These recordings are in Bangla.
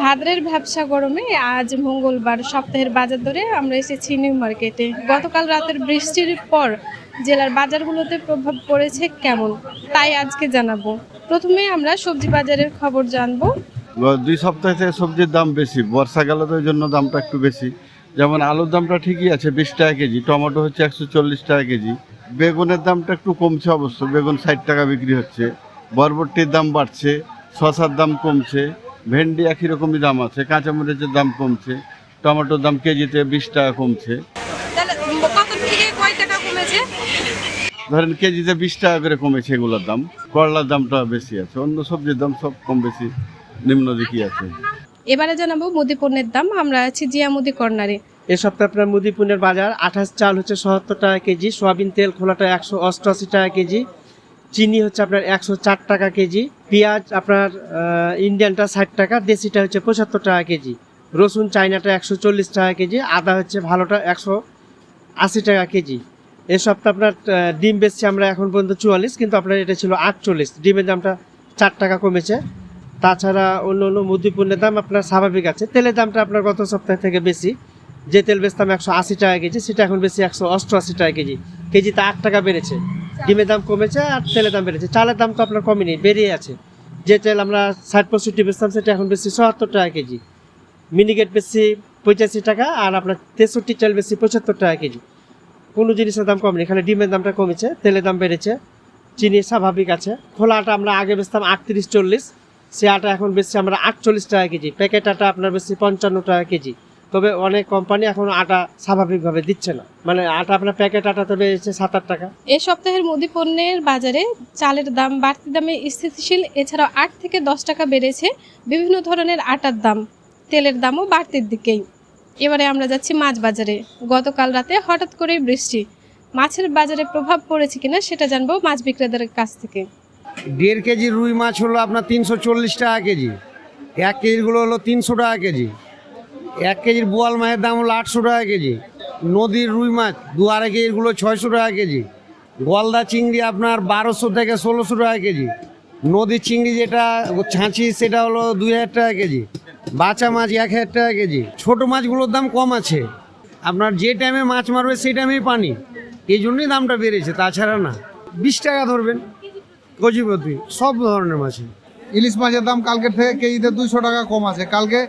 ভাদ্রের ব্যবসা গরমে আজ মঙ্গলবার সপ্তাহের বাজার দরে আমরা এসেছি নিউ মার্কেটে। গতকাল রাতের বৃষ্টির পর জেলার বাজারগুলোতে প্রভাব পড়েছে কেমন, তাই আজকে জানাব। প্রথমে আমরা সবজি বাজারের খবর জানব। দুই সপ্তাহ থেকে সবজির দাম বেশি, বর্ষা গেল তো জন্য দামটা একটু বেশি। যেমন আলুর দামটা ঠিকই আছে বিশ টাকা কেজি, টমেটো হচ্ছে একশো চল্লিশ টাকা কেজি। বেগুনের দামটা একটু কমছে অবশ্য, বেগুন ষাট টাকা বিক্রি হচ্ছে। বরবটির দাম বাড়ছে শশার দাম কমছে। ভেন্ডি একই রকমই দাম আছে কাঁচামরিচের দাম কমছে টমেটোর দাম কেজিতে বিশ টাকা কমছে। তাহলে কত থেকে কয় টাকা কমেছে? ধরেন কেজিতে বিশ টাকা করে কমেছে এগুলোর দাম করলার দামটা বেশি আছে অন্য সবজির দাম সব কম বেশি নিম্ন দিকই আছে। এবারে জানাব মুদি পণ্যের দাম আমরা আছি জিয়া মুদি কর্নারে। এ সপ্তাহে আপনার মুদিপুনের বাজার আঠাশ চাল হচ্ছে সত্তর টাকা কেজি সয়াবিন তেল খোলাটা একশো অষ্টআশি টাকা কেজি চিনি হচ্ছে আপনার একশো চার টাকা কেজি, পেঁয়াজ আপনার ইন্ডিয়ানটা ষাট টাকা, দেশিটা হচ্ছে পঁচাত্তর টাকা কেজি, রসুন চাইনাটা একশো চল্লিশ টাকা কেজি, আদা হচ্ছে ভালোটা একশো আশি টাকা কেজি। এ সপ্তাহে আপনার ডিম বেচছি আমরা এখন পর্যন্ত চুয়াল্লিশ, কিন্তু আপনার এটা ছিল আটচল্লিশ, ডিমের দামটা চার টাকা কমেছে। তাছাড়া অন্য অন্য মুদিপণ্যের দাম আপনার স্বাভাবিক আছে, তেলের দামটা আপনার গত সপ্তাহ থেকে বেশি। যে তেল বেচতাম একশো আশি টাকা কেজি, সেটা এখন বেশি একশো অষ্টআশি টাকা কেজি, কেজিতে আট টাকা বেড়েছে। ডিমের দাম কমেছে আর তেলের দাম বেড়েছে। চালের দাম তো আপনার কমেনি বেরিয়ে আছে। যে তেল আমরা ষাট পঁয়ষট্টি বেচতাম, সেটা এখন বেশি সত্তর টাকা কেজি। মিনিকেট বেশি পঁচাশি টাকা আর আপনার তেষট্টি চাল বেশি পঁচাত্তর টাকা কেজি। কোনো জিনিসের দাম কমেনি এখানে ডিমের দামটা কমেছে, তেলের দাম বেড়েছে। চিনি স্বাভাবিক আছে। খোলা আটা আমরা আগে বেচতাম আটত্রিশ চল্লিশ, সে আটা এখন বেশি আমরা আটচল্লিশ টাকা কেজি। প্যাকেট আটা আপনার বেশি পঞ্চান্ন টাকা কেজি। তবে অনেক কোম্পানি এখন আটা স্বাভাবিকভাবে দিচ্ছে না। মানে আটা আপনার প্যাকেট আটা তো বেড়েছে সাত আট টাকা। এই সপ্তাহের মুদি পণ্যের বাজারে চালের দাম বাড়তি দামে স্থিতিশীল এছাড়াও আট থেকে দশ টাকা বেড়েছে। বিভিন্ন ধরনের আটার দাম তেলের দামও বাড়তির দিকেই। এবারে আমরা যাচ্ছি মাছ বাজারে। গতকাল রাতে হঠাৎ করেই বৃষ্টি। মাছের বাজারে প্রভাব পড়েছে কিনা সেটা জানব মাছ বিক্রেতাদের কাছ থেকে। দেড় কেজি রুই মাছ হলো আপনার তিনশো চল্লিশ টাকা কেজি। এক কেজিরগুলো হলো তিনশো টাকা কেজি। এক কেজির বোয়াল মাছের দাম হলো আটশো টাকা কেজি। নদীর রুই মাছ দু আড়াই কেজিরগুলো ছয়শো টাকা কেজি। গলদা চিংড়ি আপনার বারোশো থেকে ষোলোশো টাকা কেজি। নদীর চিংড়ি যেটা, ছাঁচি সেটা হলো দুই হাজার টাকা কেজি। বাচ্চা মাছ এক হাজার টাকা কেজি। ছোটো মাছগুলোর দাম কম আছে। আপনার যে টাইমে মাছ মারবে সেই টাইমেই পানি। এই জন্যই দামটা বেড়েছে, তাছাড়া না। বিশ টাকা ধরবেন, কচিপতি, সব ধরনের মাছ। ইলিশ মাছের দাম কালকের থেকে কেজিতে দুইশো টাকা কম আছে। কালকে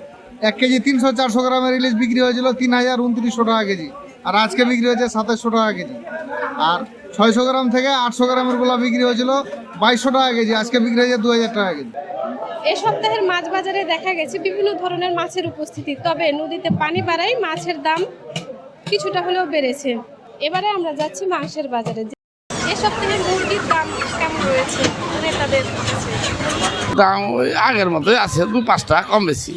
এক কেজি তিনশো চারশো গ্রামের ইলিশ বিক্রি হয়েছিল তিন হাজার উনত্রিশশো টাকা কেজি। আর আজকে বিক্রি হয়েছে সাতাশশো টাকা কেজি। আর ছয়শো গ্রাম থেকে আটশো গ্রামেরগুলা বিক্রি হয়েছিল বাইশশো টাকা কেজি। আজকে বিক্রি হয়েছে দু হাজার টাকা কেজি। এই সপ্তাহের মাছ বাজারে দেখা গেছে বিভিন্ন ধরনের মাছের উপস্থিতি তবে নদীতে পানি বাড়াই মাছের দাম কিছুটা হলেও বেড়েছে। এবারে আমরা যাচ্ছি মাংসের বাজারে। এ সপ্তাহে মুরগির দাম কেমন রয়েছে? ক্রেতাদের দাম ওই আগের মতোই আছে দু পাঁচ টাকা কম বেশি।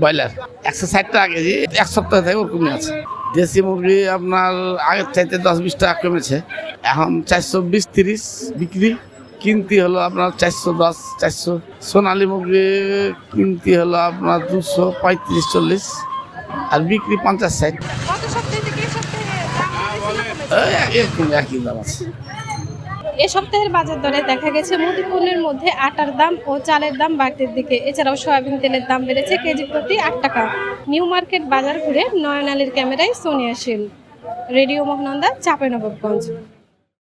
ব্রয়লার। একশো ষাট টাকা কেজি এক সপ্তাহ থেকে ওর কমে আছে। দেশি মুরগি আপনার আগের চাইতে দশ বিশ টাকা কমেছে। এখন চারশো বিশ তিরিশ বিক্রি। কিনতি হলো আপনার চারশো দশ চারশো সোনালি মুরগি কিনতি হলো আপনার দুশো পঁয়ত্রিশ চল্লিশ। আর বিক্রি পঞ্চাশ ষাট। এরকম একই দাম আছে। এ সপ্তাহের বাজার দরে দেখা গেছে মুদি পণ্যের মধ্যে আটার দাম ও চালের দাম বাড়তির দিকে। এছাড়াও সয়াবিন তেলের দাম বেড়েছে কেজি প্রতি আট টাকা। নিউ মার্কেট বাজার ঘুরে নয়নালীর ক্যামেরায় সোনিয়া শীল। রেডিও মহানন্দা, চাঁপাইনবাবগঞ্জ।